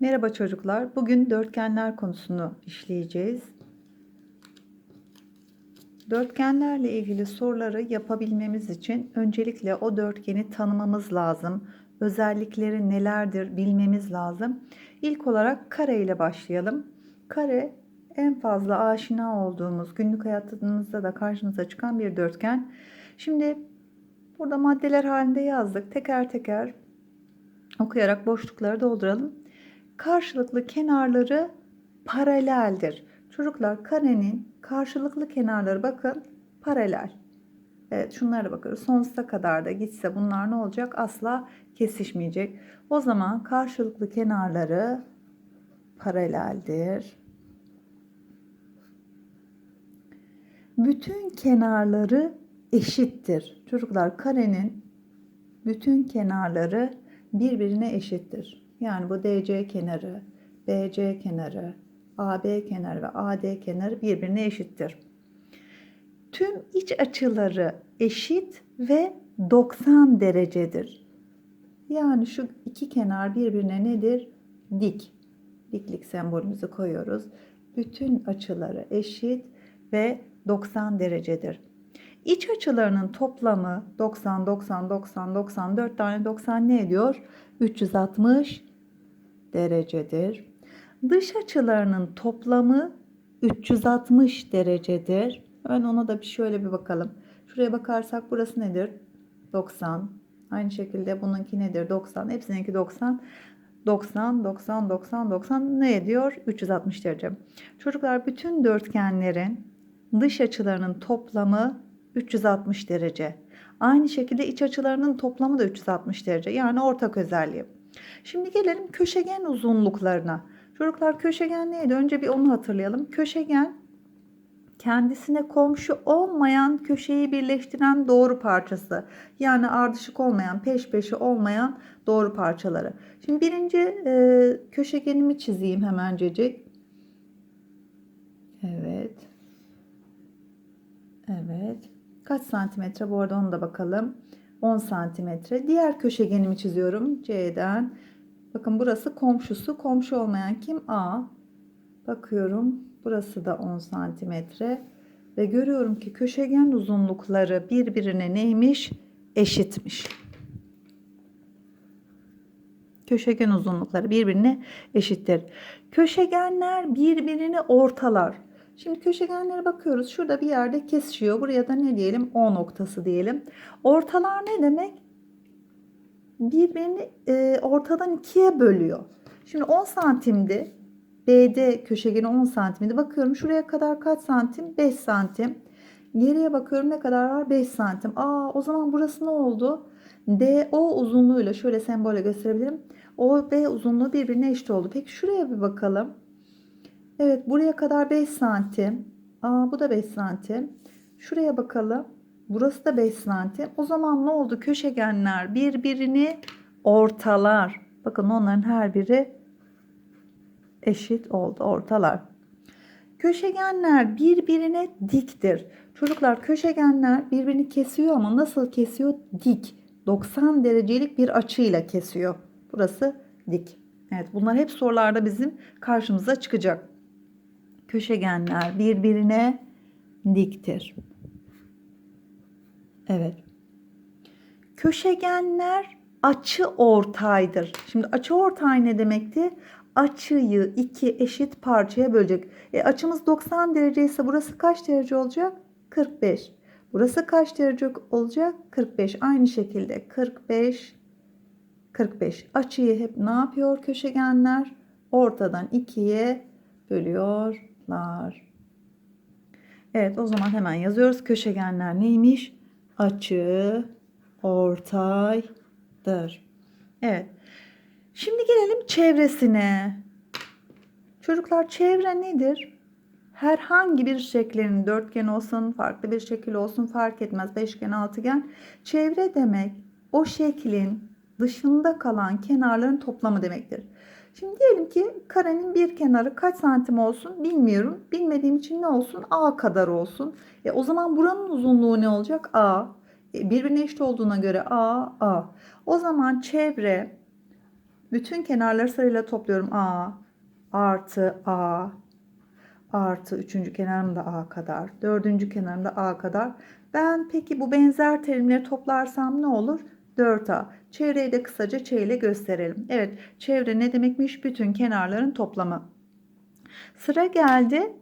Merhaba çocuklar. Bugün dörtgenler konusunu işleyeceğiz. Dörtgenlerle ilgili soruları yapabilmemiz için öncelikle o dörtgeni tanımamız lazım. Özellikleri nelerdir bilmemiz lazım. İlk olarak kare ile başlayalım. Kare en fazla aşina olduğumuz, günlük hayatımızda da karşımıza çıkan bir dörtgen. Şimdi burada maddeler halinde yazdık. Teker teker okuyarak boşlukları dolduralım karşılıklı kenarları paraleldir. Çocuklar karenin karşılıklı kenarları bakın paralel. Evet şunlara bakıyoruz. Sonsuza kadar da gitse bunlar ne olacak? Asla kesişmeyecek. O zaman karşılıklı kenarları paraleldir. Bütün kenarları eşittir. Çocuklar karenin bütün kenarları birbirine eşittir. Yani bu DC kenarı, BC kenarı, AB kenarı ve AD kenarı birbirine eşittir. Tüm iç açıları eşit ve 90 derecedir. Yani şu iki kenar birbirine nedir? Dik. Diklik sembolümüzü koyuyoruz. Bütün açıları eşit ve 90 derecedir. İç açılarının toplamı 90, 90, 90, 94 tane 90 ne ediyor? 360 derecedir. Dış açılarının toplamı 360 derecedir. Hemen ona da bir şöyle bir bakalım. Şuraya bakarsak burası nedir? 90. Aynı şekilde bununki nedir? 90. Hepsininki 90. 90, 90, 90, 90 ne ediyor? 360 derece. Çocuklar bütün dörtgenlerin dış açılarının toplamı 360 derece. Aynı şekilde iç açılarının toplamı da 360 derece. Yani ortak özelliği. Şimdi gelelim köşegen uzunluklarına. Çocuklar köşegen neydi? Önce bir onu hatırlayalım. Köşegen kendisine komşu olmayan köşeyi birleştiren doğru parçası. Yani ardışık olmayan, peş peşe olmayan doğru parçaları. Şimdi birinci e, köşegenimi çizeyim hemencecik. Evet. Evet. Kaç santimetre? Bu arada onu da bakalım. 10 santimetre. Diğer köşegenimi çiziyorum. C'den. Bakın burası komşusu. Komşu olmayan kim? A. Bakıyorum. Burası da 10 santimetre. Ve görüyorum ki köşegen uzunlukları birbirine neymiş? Eşitmiş. Köşegen uzunlukları birbirine eşittir. Köşegenler birbirini ortalar. Şimdi köşegenlere bakıyoruz. Şurada bir yerde kesişiyor. Buraya da ne diyelim? O noktası diyelim. Ortalar ne demek? Birbirini e, ortadan ikiye bölüyor. Şimdi 10 santimdi. BD köşegeni 10 santimdi. Bakıyorum şuraya kadar kaç santim? 5 santim. Geriye bakıyorum ne kadar var? 5 santim. Aa o zaman burası ne oldu? DO uzunluğuyla şöyle sembolle gösterebilirim. O B uzunluğu birbirine eşit oldu. Peki şuraya bir bakalım. Evet buraya kadar 5 santim. Aa bu da 5 santim. Şuraya bakalım. Burası da 5 santim. O zaman ne oldu? Köşegenler birbirini ortalar. Bakın onların her biri eşit oldu. Ortalar. Köşegenler birbirine diktir. Çocuklar köşegenler birbirini kesiyor ama nasıl kesiyor? Dik. 90 derecelik bir açıyla kesiyor. Burası dik. Evet bunlar hep sorularda bizim karşımıza çıkacak köşegenler birbirine diktir. Evet. Köşegenler açı ortaydır. Şimdi açı ortay ne demekti? Açıyı iki eşit parçaya bölecek. E, açımız 90 derece ise burası kaç derece olacak? 45. Burası kaç derece olacak? 45. Aynı şekilde 45 45. Açıyı hep ne yapıyor köşegenler? Ortadan ikiye bölüyorlar. Evet o zaman hemen yazıyoruz. Köşegenler neymiş? Açı ortaydır. Evet. Şimdi gelelim çevresine. Çocuklar çevre nedir? Herhangi bir şeklin dörtgen olsun, farklı bir şekil olsun fark etmez. Beşgen, altıgen. Çevre demek o şeklin dışında kalan kenarların toplamı demektir. Şimdi diyelim ki karenin bir kenarı kaç santim olsun bilmiyorum. Bilmediğim için ne olsun? A kadar olsun. E, o zaman buranın uzunluğu ne olacak? A. E, birbirine eşit olduğuna göre A, A. O zaman çevre Bütün kenarları sırayla topluyorum. A artı A artı üçüncü kenarında A kadar. Dördüncü kenarında A kadar. Ben peki bu benzer terimleri toplarsam ne olur? 4A. Çevreyi de kısaca Ç ile gösterelim. Evet çevre ne demekmiş? Bütün kenarların toplamı. Sıra geldi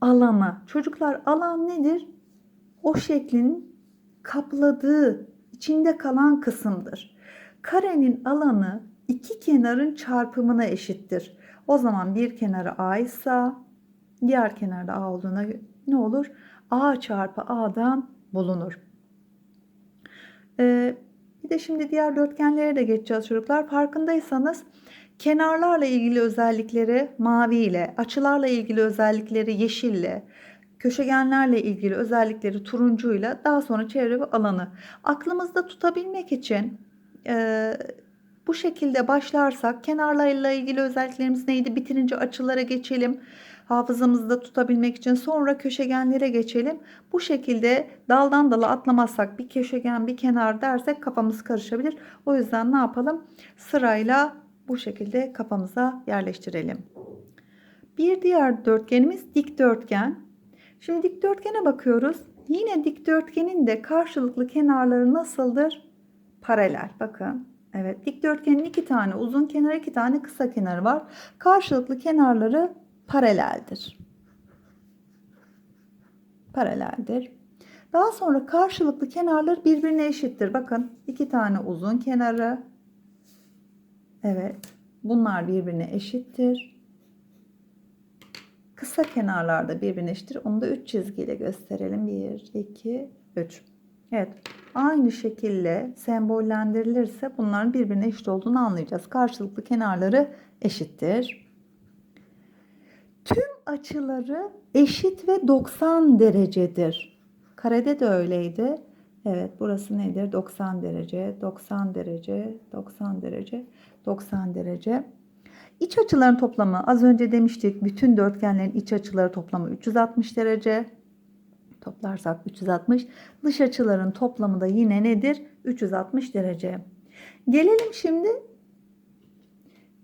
alana. Çocuklar alan nedir? O şeklin kapladığı, içinde kalan kısımdır. Karenin alanı iki kenarın çarpımına eşittir. O zaman bir kenarı A ise diğer kenarda A olduğuna ne olur? A çarpı A'dan bulunur. Ee, bir de şimdi diğer dörtgenlere de geçeceğiz çocuklar. Farkındaysanız kenarlarla ilgili özellikleri mavi ile, açılarla ilgili özellikleri yeşille, köşegenlerle ilgili özellikleri turuncuyla daha sonra çevre ve alanı. Aklımızda tutabilmek için e, bu şekilde başlarsak kenarlarla ilgili özelliklerimiz neydi? Bitirince açılara geçelim hafızamızda tutabilmek için sonra köşegenlere geçelim bu şekilde daldan dala atlamazsak bir köşegen bir kenar dersek kafamız karışabilir o yüzden ne yapalım sırayla bu şekilde kafamıza yerleştirelim bir diğer dörtgenimiz dikdörtgen Şimdi dikdörtgene bakıyoruz. Yine dikdörtgenin de karşılıklı kenarları nasıldır? Paralel. Bakın. Evet dikdörtgenin iki tane uzun kenarı iki tane kısa kenarı var. Karşılıklı kenarları paraleldir. Paraleldir. Daha sonra karşılıklı kenarlar birbirine eşittir. Bakın iki tane uzun kenarı. Evet. Bunlar birbirine eşittir. Kısa kenarlarda birbirine eşittir. Onu da 3 çizgiyle gösterelim. 1, 2, 3. Evet. Aynı şekilde sembollendirilirse bunların birbirine eşit olduğunu anlayacağız. Karşılıklı kenarları eşittir. Açıları eşit ve 90 derecedir. Karede de öyleydi. Evet burası nedir? 90 derece, 90 derece, 90 derece, 90 derece. İç açıların toplamı az önce demiştik bütün dörtgenlerin iç açıları toplamı 360 derece. Toplarsak 360. Dış açıların toplamı da yine nedir? 360 derece. Gelelim şimdi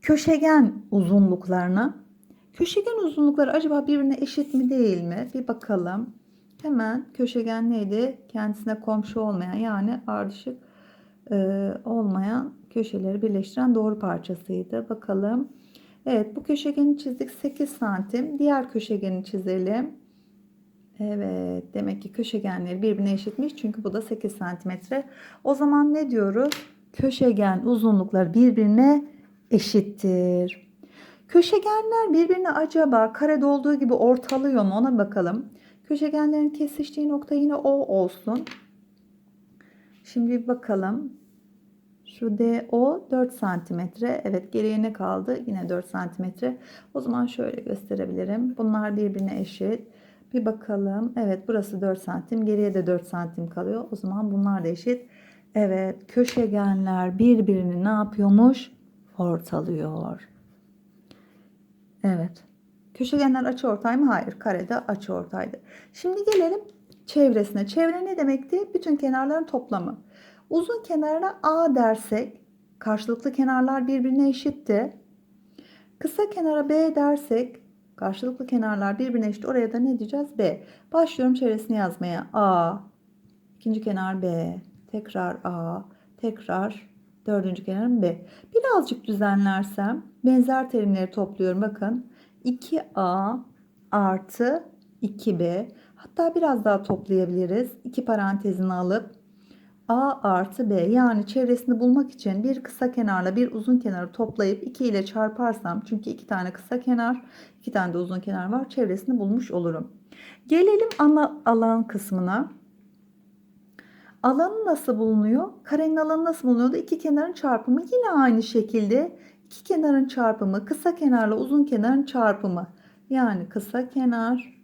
köşegen uzunluklarına. Köşegen uzunlukları acaba birbirine eşit mi değil mi? Bir bakalım. Hemen köşegen neydi? Kendisine komşu olmayan yani ardışık e, olmayan köşeleri birleştiren doğru parçasıydı. Bakalım. Evet bu köşegeni çizdik 8 santim. Diğer köşegeni çizelim. Evet demek ki köşegenleri birbirine eşitmiş. Çünkü bu da 8 santimetre. O zaman ne diyoruz? Köşegen uzunlukları birbirine eşittir. Köşegenler birbirine acaba karede olduğu gibi ortalıyor mu ona bakalım. Köşegenlerin kesiştiği nokta yine O olsun. Şimdi bakalım. Şu DO 4 santimetre. Evet geriye ne kaldı? Yine 4 santimetre. O zaman şöyle gösterebilirim. Bunlar birbirine eşit. Bir bakalım. Evet burası 4 santim. Geriye de 4 santim kalıyor. O zaman bunlar da eşit. Evet köşegenler birbirini ne yapıyormuş? Ortalıyor. Evet. Köşegenler açı ortay mı? Hayır. Karede açı ortaydı. Şimdi gelelim çevresine. Çevre ne demekti? Bütün kenarların toplamı. Uzun kenarına A dersek karşılıklı kenarlar birbirine eşitti. Kısa kenara B dersek karşılıklı kenarlar birbirine eşit. Oraya da ne diyeceğiz? B. Başlıyorum çevresini yazmaya. A, ikinci kenar B, tekrar A, tekrar dördüncü kenarım B. Birazcık düzenlersem benzer terimleri topluyorum. Bakın 2A artı 2B. Hatta biraz daha toplayabiliriz. İki parantezini alıp A artı B yani çevresini bulmak için bir kısa kenarla bir uzun kenarı toplayıp 2 ile çarparsam çünkü iki tane kısa kenar iki tane de uzun kenar var çevresini bulmuş olurum. Gelelim ana alan kısmına. Alanı nasıl bulunuyor? Karenin alanı nasıl bulunuyor? Da iki kenarın çarpımı yine aynı şekilde iki kenarın çarpımı kısa kenarla uzun kenarın çarpımı. Yani kısa kenar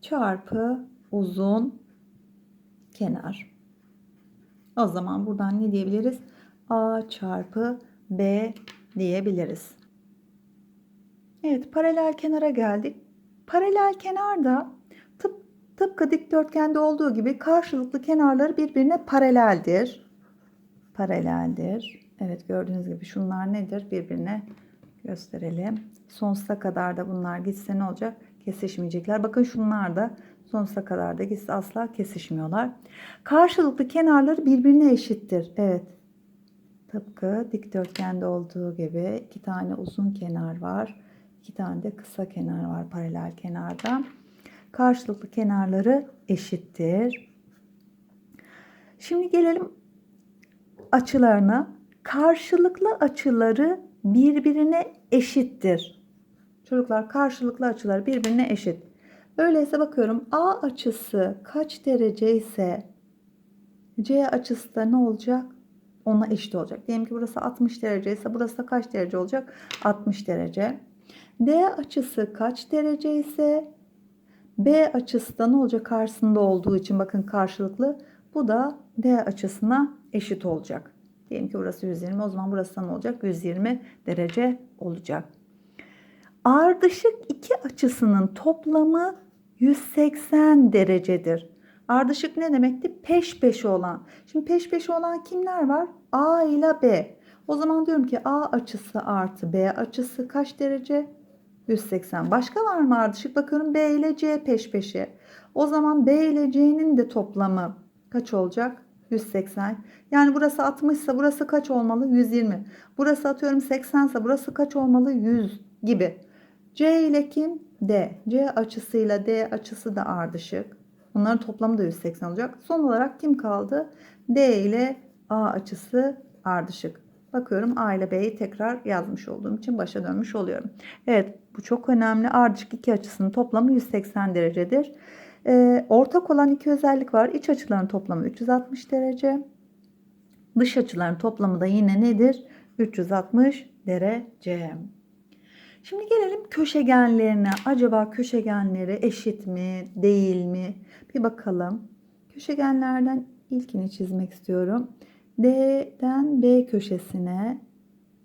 çarpı uzun kenar. O zaman buradan ne diyebiliriz? A çarpı B diyebiliriz. Evet paralel kenara geldik. Paralel kenarda tıp, tıpkı dikdörtgende olduğu gibi karşılıklı kenarları birbirine paraleldir. Paraleldir. Evet gördüğünüz gibi şunlar nedir? Birbirine gösterelim. Sonsuza kadar da bunlar gitse ne olacak? Kesişmeyecekler. Bakın şunlar da sonsuza kadar da gitse asla kesişmiyorlar. Karşılıklı kenarları birbirine eşittir. Evet. Tıpkı dikdörtgende olduğu gibi iki tane uzun kenar var. iki tane de kısa kenar var paralel kenarda. Karşılıklı kenarları eşittir. Şimdi gelelim açılarına. Karşılıklı açıları birbirine eşittir. Çocuklar karşılıklı açılar birbirine eşit. Öyleyse bakıyorum A açısı kaç derece ise C açısı da ne olacak? Ona eşit olacak. Diyelim ki burası 60 derece ise burası da kaç derece olacak? 60 derece. D açısı kaç derece ise B açısı da ne olacak karşısında olduğu için bakın karşılıklı. Bu da D açısına eşit olacak. Diyelim ki burası 120 o zaman burası ne olacak? 120 derece olacak. Ardışık iki açısının toplamı 180 derecedir. Ardışık ne demekti? Peş peşe olan. Şimdi peş peşe olan kimler var? A ile B. O zaman diyorum ki A açısı artı B açısı kaç derece? 180. Başka var mı ardışık? Bakıyorum B ile C peş peşe. O zaman B ile C'nin de toplamı kaç olacak? 180. Yani burası 60 ise burası kaç olmalı? 120. Burası atıyorum 80 ise burası kaç olmalı? 100 gibi. C ile kim? D. C açısıyla D açısı da ardışık. Bunların toplamı da 180 olacak. Son olarak kim kaldı? D ile A açısı ardışık. Bakıyorum A ile B'yi tekrar yazmış olduğum için başa dönmüş oluyorum. Evet bu çok önemli. Ardışık iki açısının toplamı 180 derecedir. Ee, ortak olan iki özellik var. İç açıların toplamı 360 derece. Dış açıların toplamı da yine nedir? 360 derece. Şimdi gelelim köşegenlerine. Acaba köşegenleri eşit mi, değil mi? Bir bakalım. Köşegenlerden ilkini çizmek istiyorum. D'den B köşesine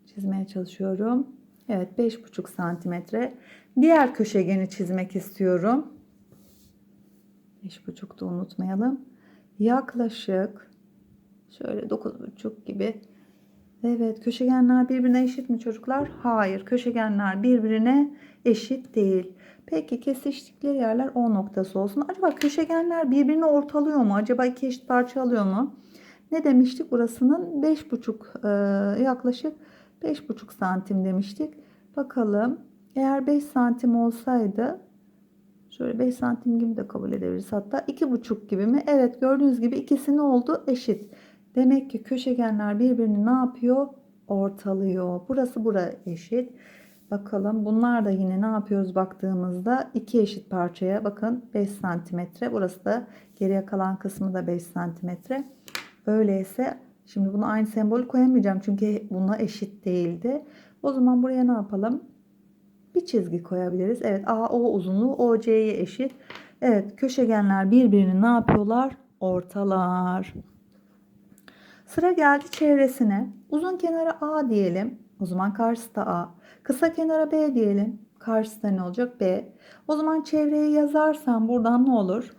çizmeye çalışıyorum. Evet 5,5 santimetre. Diğer köşegeni çizmek istiyorum. 5,5 da unutmayalım. Yaklaşık şöyle 9,5 gibi Evet, köşegenler birbirine eşit mi çocuklar? Hayır, köşegenler birbirine eşit değil. Peki kesiştikleri yerler O noktası olsun. Acaba köşegenler birbirini ortalıyor mu? Acaba iki eşit parça alıyor mu? Ne demiştik? Burasının 5,5 e, yaklaşık 5,5 santim demiştik. Bakalım. Eğer 5 santim olsaydı şöyle 5 santim gibi de kabul edebiliriz. Hatta 2,5 gibi mi? Evet gördüğünüz gibi ikisi ne oldu? Eşit. Demek ki köşegenler birbirini ne yapıyor? Ortalıyor. Burası bura eşit. Bakalım bunlar da yine ne yapıyoruz baktığımızda iki eşit parçaya bakın 5 santimetre. Burası da geriye kalan kısmı da 5 santimetre. Öyleyse şimdi bunu aynı sembol koyamayacağım çünkü buna eşit değildi. O zaman buraya ne yapalım? Bir çizgi koyabiliriz. Evet AO uzunluğu OC'ye eşit. Evet köşegenler birbirini ne yapıyorlar? Ortalar. Sıra geldi çevresine. Uzun kenara A diyelim. O zaman karşısı da A. Kısa kenara B diyelim. Karşısı da ne olacak? B. O zaman çevreyi yazarsam buradan ne olur?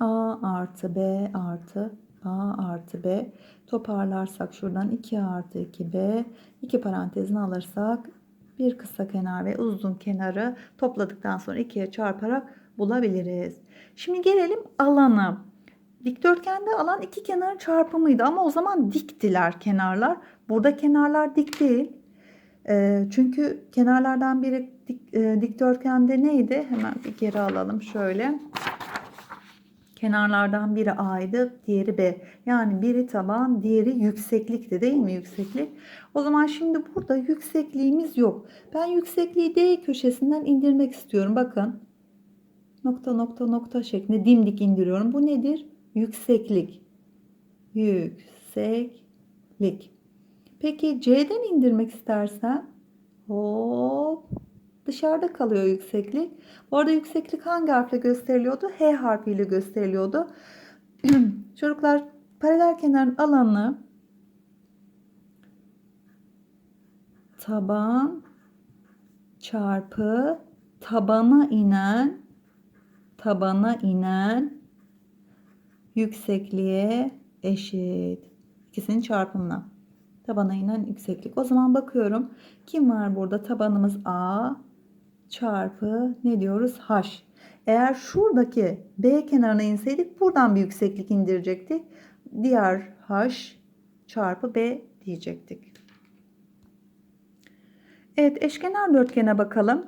A artı B artı A artı B. Toparlarsak şuradan 2 artı 2B. 2 parantezini alırsak bir kısa kenar ve uzun kenarı topladıktan sonra 2'ye çarparak bulabiliriz. Şimdi gelelim alana. Dikdörtgende alan iki kenarın çarpımıydı ama o zaman diktiler kenarlar. Burada kenarlar dik değil. E, çünkü kenarlardan biri dik, e, dikdörtgende neydi? Hemen bir geri alalım şöyle. Kenarlardan biri A'ydı, diğeri B. Yani biri taban, diğeri yükseklikti değil mi yükseklik? O zaman şimdi burada yüksekliğimiz yok. Ben yüksekliği D köşesinden indirmek istiyorum. Bakın. Nokta nokta nokta şeklinde dimdik indiriyorum. Bu nedir? Yükseklik. Yükseklik. Peki C'den indirmek istersen hop dışarıda kalıyor yükseklik. Bu arada yükseklik hangi harfle gösteriliyordu? H harfiyle gösteriliyordu. Çocuklar paralel kenarın alanı taban çarpı tabana inen tabana inen yüksekliğe eşit. İkisinin çarpımına. Tabana inen yükseklik. O zaman bakıyorum. Kim var burada? Tabanımız A çarpı ne diyoruz? H. Eğer şuradaki B kenarına inseydik buradan bir yükseklik indirecektik. Diğer H çarpı B diyecektik. Evet eşkenar dörtgene bakalım.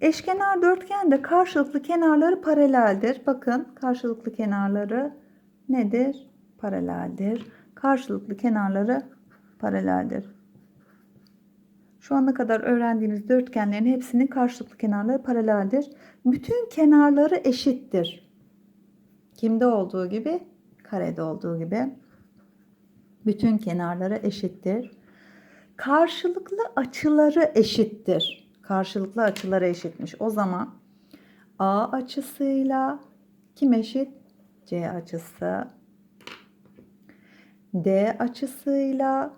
Eşkenar dörtgende karşılıklı kenarları paraleldir. Bakın karşılıklı kenarları nedir? Paraleldir. Karşılıklı kenarları paraleldir. Şu ana kadar öğrendiğimiz dörtgenlerin hepsinin karşılıklı kenarları paraleldir. Bütün kenarları eşittir. Kimde olduğu gibi? Karede olduğu gibi. Bütün kenarları eşittir. Karşılıklı açıları eşittir. Karşılıklı açıları eşitmiş. O zaman A açısıyla kim eşit? C açısı. D açısıyla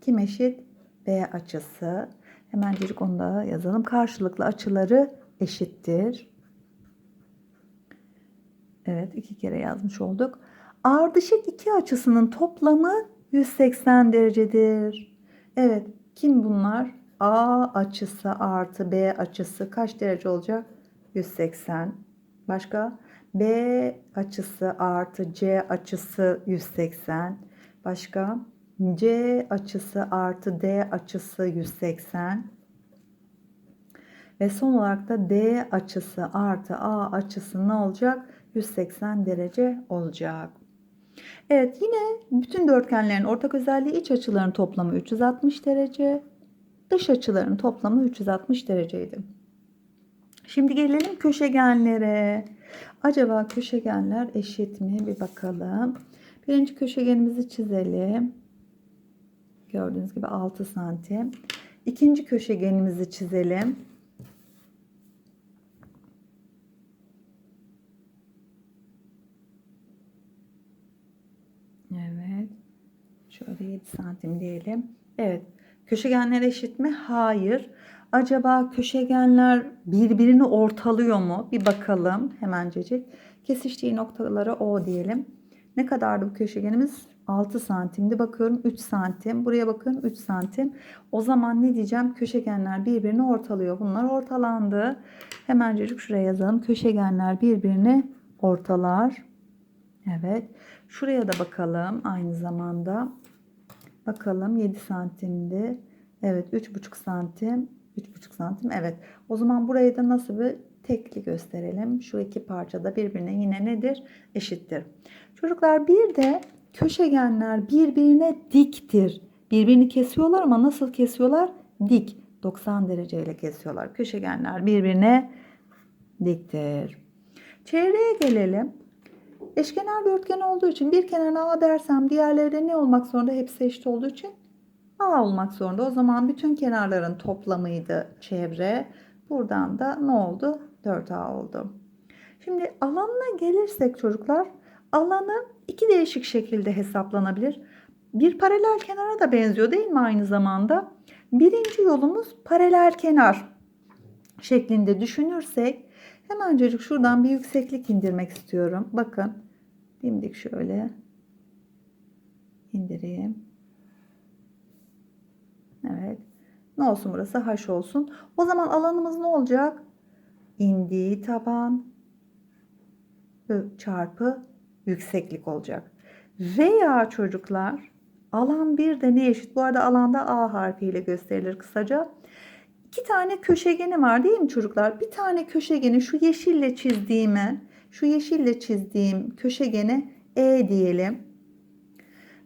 kim eşit? B açısı. Hemen çocuk onu da yazalım. Karşılıklı açıları eşittir. Evet iki kere yazmış olduk. Ardışık iki açısının toplamı 180 derecedir. Evet kim bunlar? A açısı artı B açısı kaç derece olacak? 180. Başka? B açısı artı C açısı 180. Başka? C açısı artı D açısı 180. Ve son olarak da D açısı artı A açısı ne olacak? 180 derece olacak. Evet yine bütün dörtgenlerin ortak özelliği iç açıların toplamı 360 derece. Dış açıların toplamı 360 dereceydi. Şimdi gelelim köşegenlere. Acaba köşegenler eşit mi? Bir bakalım. Birinci köşegenimizi çizelim. Gördüğünüz gibi 6 santim. İkinci köşegenimizi çizelim. Evet. Şöyle 7 santim diyelim. Evet. Köşegenler eşit mi? Hayır. Acaba köşegenler birbirini ortalıyor mu? Bir bakalım hemencecik. Kesiştiği noktalara O diyelim. Ne kadardı bu köşegenimiz? 6 santimdi. Bakıyorum 3 santim. Buraya bakıyorum 3 santim. O zaman ne diyeceğim? Köşegenler birbirini ortalıyor. Bunlar ortalandı. Hemencecik şuraya yazalım. Köşegenler birbirini ortalar. Evet. Şuraya da bakalım aynı zamanda. Bakalım 7 santimdi. Evet 3,5 santim. 3,5 santim. Evet. O zaman burayı da nasıl bir tekli gösterelim. Şu iki parça da birbirine yine nedir? Eşittir. Çocuklar bir de köşegenler birbirine diktir. Birbirini kesiyorlar ama nasıl kesiyorlar? Dik. 90 dereceyle kesiyorlar. Köşegenler birbirine diktir. Çevreye gelelim. Eşkenar dörtgen olduğu için bir kenarına A dersem diğerleri de ne olmak zorunda? Hepsi eşit olduğu için A olmak zorunda. O zaman bütün kenarların toplamıydı çevre. Buradan da ne oldu? 4A oldu. Şimdi alanına gelirsek çocuklar alanı iki değişik şekilde hesaplanabilir. Bir paralel kenara da benziyor değil mi aynı zamanda? Birinci yolumuz paralel kenar şeklinde düşünürsek hemencecik şuradan bir yükseklik indirmek istiyorum. Bakın dimdik şöyle indireyim. Evet. Ne olsun burası? H olsun. O zaman alanımız ne olacak? İndiği taban çarpı yükseklik olacak. Veya çocuklar alan bir de ne eşit? Bu arada alanda A harfiyle gösterilir kısaca. İki tane köşegeni var değil mi çocuklar? Bir tane köşegeni şu yeşille çizdiğime, şu yeşille çizdiğim köşegene E diyelim.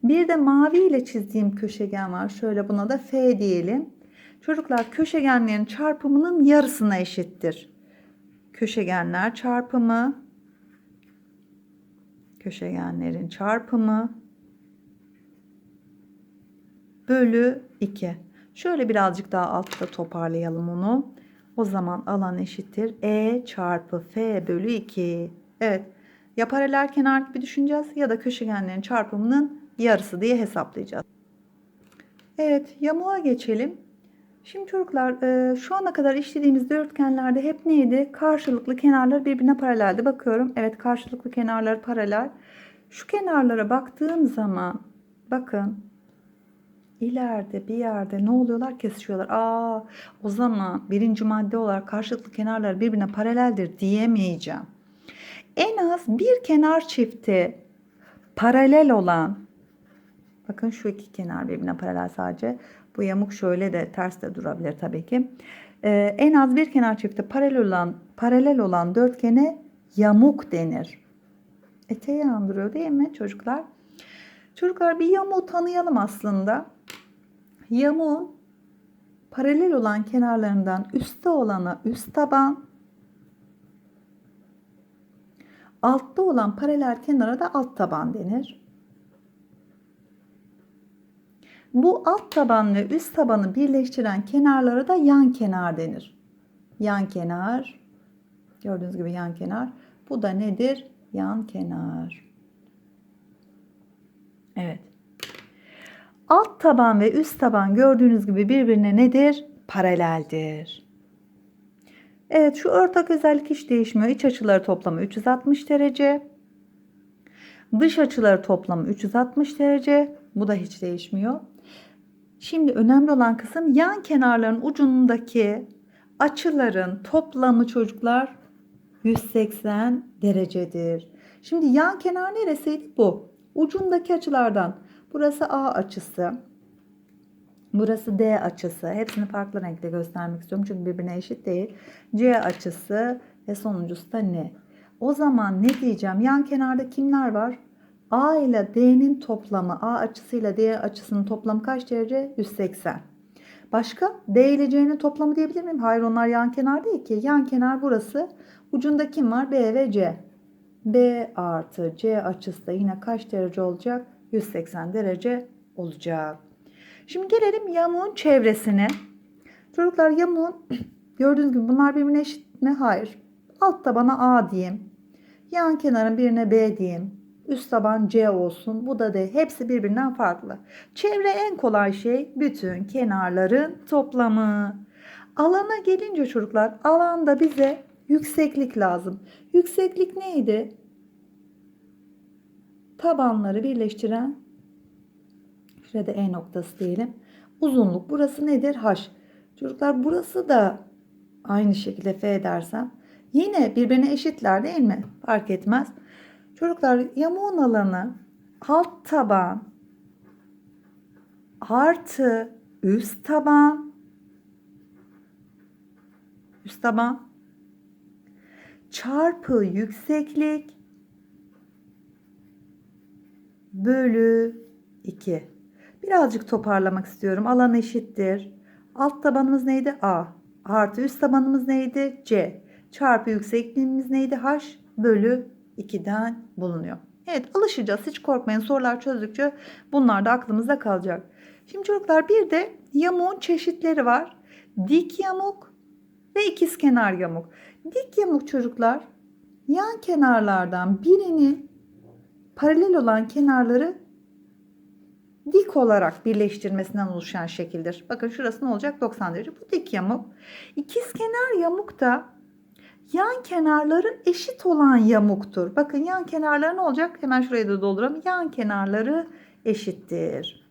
Bir de mavi ile çizdiğim köşegen var. Şöyle buna da F diyelim. Çocuklar köşegenlerin çarpımının yarısına eşittir. Köşegenler çarpımı köşegenlerin çarpımı bölü 2. Şöyle birazcık daha altta toparlayalım onu. O zaman alan eşittir. E çarpı F bölü 2. Evet. Ya paralel kenar gibi düşüneceğiz ya da köşegenlerin çarpımının yarısı diye hesaplayacağız. Evet yamuğa geçelim. Şimdi çocuklar e, şu ana kadar işlediğimiz dörtgenlerde hep neydi? Karşılıklı kenarlar birbirine paraleldi. Bakıyorum. Evet karşılıklı kenarlar paralel. Şu kenarlara baktığım zaman bakın ileride bir yerde ne oluyorlar? Kesişiyorlar. Aa, o zaman birinci madde olarak karşılıklı kenarlar birbirine paraleldir diyemeyeceğim. En az bir kenar çifti paralel olan bakın şu iki kenar birbirine paralel sadece. Bu yamuk şöyle de ters de durabilir tabii ki. Ee, en az bir kenar çifti paralel olan paralel olan dörtgene yamuk denir. Eteği andırıyor değil mi çocuklar? Çocuklar bir yamuğu tanıyalım aslında. Yamuğun paralel olan kenarlarından üstte olana üst taban, altta olan paralel kenara da alt taban denir. Bu alt taban ve üst tabanı birleştiren kenarlara da yan kenar denir. Yan kenar, gördüğünüz gibi yan kenar. Bu da nedir? Yan kenar. Evet. Alt taban ve üst taban gördüğünüz gibi birbirine nedir? Paraleldir. Evet şu ortak özellik hiç değişmiyor. İç açıları toplamı 360 derece. Dış açıları toplamı 360 derece. Bu da hiç değişmiyor. Şimdi önemli olan kısım yan kenarların ucundaki açıların toplamı çocuklar 180 derecedir. Şimdi yan kenar neresiydi? Bu. Ucundaki açılardan. Burası A açısı. Burası D açısı. Hepsini farklı renkte göstermek istiyorum. Çünkü birbirine eşit değil. C açısı ve sonuncusu da ne? O zaman ne diyeceğim? Yan kenarda kimler var? A ile D'nin toplamı, A açısıyla D açısının toplamı kaç derece? 180. Başka? D ile C'nin toplamı diyebilir miyim? Hayır onlar yan kenar değil ki. Yan kenar burası. Ucunda kim var? B ve C. B artı C açısı da yine kaç derece olacak? 180 derece olacak. Şimdi gelelim yamuğun çevresine. Çocuklar yamuğun gördüğünüz gibi bunlar birbirine eşit mi? Hayır. Alt tabana A diyeyim. Yan kenarın birine B diyeyim. Üst taban C olsun. Bu da D. Hepsi birbirinden farklı. Çevre en kolay şey bütün kenarların toplamı. Alana gelince çocuklar alanda bize yükseklik lazım. Yükseklik neydi? Tabanları birleştiren şurada E noktası diyelim. Uzunluk burası nedir? H. Çocuklar burası da aynı şekilde F dersem yine birbirine eşitler değil mi? Fark etmez. Çocuklar yamuğun alanı alt taban artı üst taban üst taban çarpı yükseklik bölü 2. Birazcık toparlamak istiyorum. Alan eşittir. Alt tabanımız neydi? A. Artı üst tabanımız neydi? C. Çarpı yüksekliğimiz neydi? H bölü 2'den bulunuyor. Evet alışacağız. Hiç korkmayın. Sorular çözdükçe bunlar da aklımızda kalacak. Şimdi çocuklar bir de yamuğun çeşitleri var. Dik yamuk ve ikizkenar yamuk. Dik yamuk çocuklar yan kenarlardan birinin paralel olan kenarları dik olarak birleştirmesinden oluşan şekildir. Bakın şurası ne olacak? 90 derece. Bu dik yamuk. İkizkenar yamuk da yan kenarları eşit olan yamuktur. Bakın yan kenarları ne olacak? Hemen şurayı da dolduralım. Yan kenarları eşittir.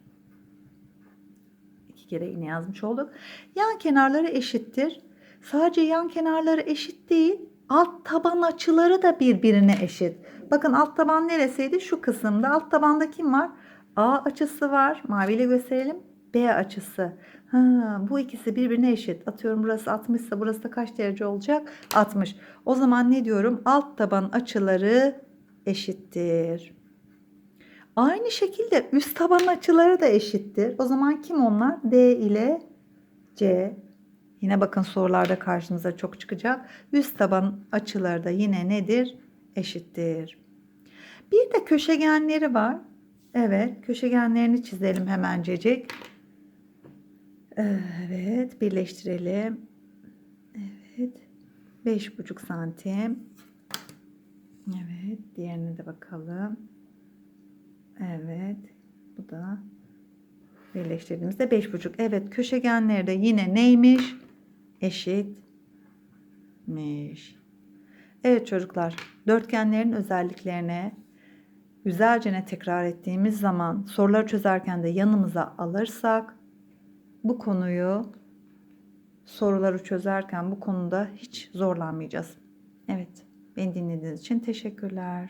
İki kere yine yazmış olduk. Yan kenarları eşittir. Sadece yan kenarları eşit değil, alt taban açıları da birbirine eşit. Bakın alt taban neresiydi? Şu kısımda. Alt tabanda kim var? A açısı var. Maviyle gösterelim. B açısı. Ha, bu ikisi birbirine eşit. Atıyorum burası 60 ise burası da kaç derece olacak? 60. O zaman ne diyorum? Alt taban açıları eşittir. Aynı şekilde üst taban açıları da eşittir. O zaman kim onlar? D ile C. Yine bakın sorularda karşınıza çok çıkacak. Üst taban açıları da yine nedir? Eşittir. Bir de köşegenleri var. Evet, köşegenlerini çizelim hemencecik. Evet, birleştirelim. Evet. Beş buçuk santim. Evet, diğerine de bakalım. Evet, bu da birleştirdiğimizde beş buçuk. Evet, köşegenleri de yine neymiş? Eşitmiş. Evet çocuklar, dörtgenlerin özelliklerine güzelce tekrar ettiğimiz zaman soruları çözerken de yanımıza alırsak bu konuyu soruları çözerken bu konuda hiç zorlanmayacağız. Evet, beni dinlediğiniz için teşekkürler.